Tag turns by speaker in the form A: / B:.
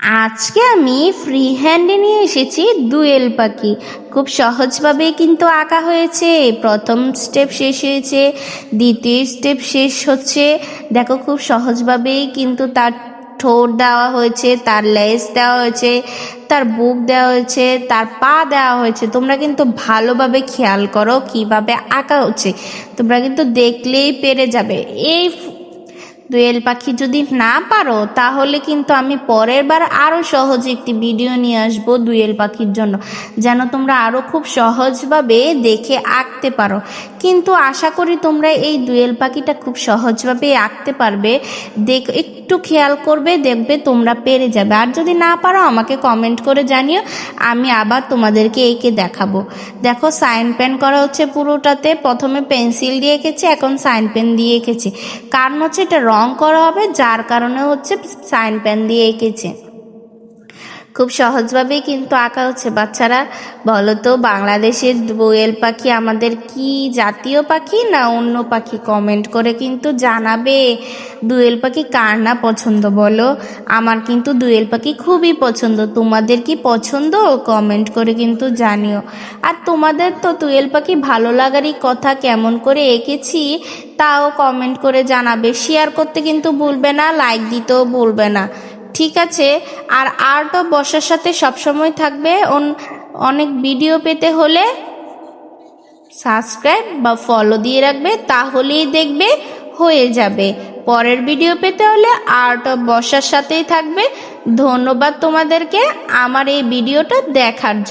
A: আজকে আমি ফ্রি হ্যান্ডে নিয়ে এসেছি দুয়েল পাখি। খুব সহজভাবেই কিন্তু আঁকা হয়েছে। প্রথম স্টেপ শেষ হয়েছে, দ্বিতীয় স্টেপ শেষ হচ্ছে। দেখো, খুব সহজভাবেই কিন্তু তার ঠোঁট দেওয়া হয়েছে, তার লেজ দেওয়া হয়েছে, তার বুক দেওয়া হয়েছে, তার পা দেওয়া হয়েছে। তোমরা কিন্তু ভালোভাবে খেয়াল করো কীভাবে আঁকা হচ্ছে। তোমরা কিন্তু দেখলেই পেরে যাবে। এই দোয়েল পাখি যদি না পারো, তাহলে কিন্তু আমি পরের বার আরও সহজ একটি ভিডিও নিয়ে আসব দুয়েল পাখির জন্য, যেন তোমরা আরও খুব সহজভাবে দেখে আঁকতে পারো। কিন্তু আশা করি তোমরা এই দুয়েল পাখিটা খুব সহজভাবে আঁকতে পারবে। দেখ, একটু খেয়াল করবে, দেখবে তোমরা পেরে যাবে। আর যদি না পারো, আমাকে কমেন্ট করে জানিও, আমি আবার তোমাদেরকে এঁকে দেখাবো। দেখো, সাইন পেন করা হচ্ছে পুরোটাতে। প্রথমে পেন্সিল দিয়ে এঁকেছি, এখন সাইন পেন দিয়ে এঁকেছি। কারণ হচ্ছে এটা রং করা হবে যার কারণে হচ্ছে সাইন প্যান দিয়ে এঁকেছে। খুব সহজভাবেই কিন্তু আঁকা হচ্ছে। বাচ্চারা বলো তো বাংলাদেশের দোয়েল পাখি আমাদের কি জাতীয় পাখি না অন্য পাখি? কমেন্ট করে কিন্তু জানাবে। দুয়েল পাখি কার না পছন্দ বলো? আমার কিন্তু দুয়েল পাখি খুবই পছন্দ। তোমাদের কি পছন্দ? কমেন্ট করে কিন্তু জানিও। আর তোমাদের তো দুয়েল পাখি ভালো লাগারই কথা কেমন করে এঁকেছি, তাও কমেন্ট করে জানাবে। শেয়ার করতে কিন্তু ভুলবে না, লাইক দিতেও ভুলবে না। ঠিক আছে, আর আর্ট অফ বসার সাথে সবসময় থাকবে। অনেক ভিডিও পেতে হলে সাবস্ক্রাইব বা ফলো দিয়ে রাখবে, তাহলেই দেখবে হয়ে যাবে। পরের ভিডিও পেতে হলে আর্ট অফ বসার সাথেই থাকবে। ধন্যবাদ তোমাদেরকে আমার এই ভিডিওটা দেখার জন্য।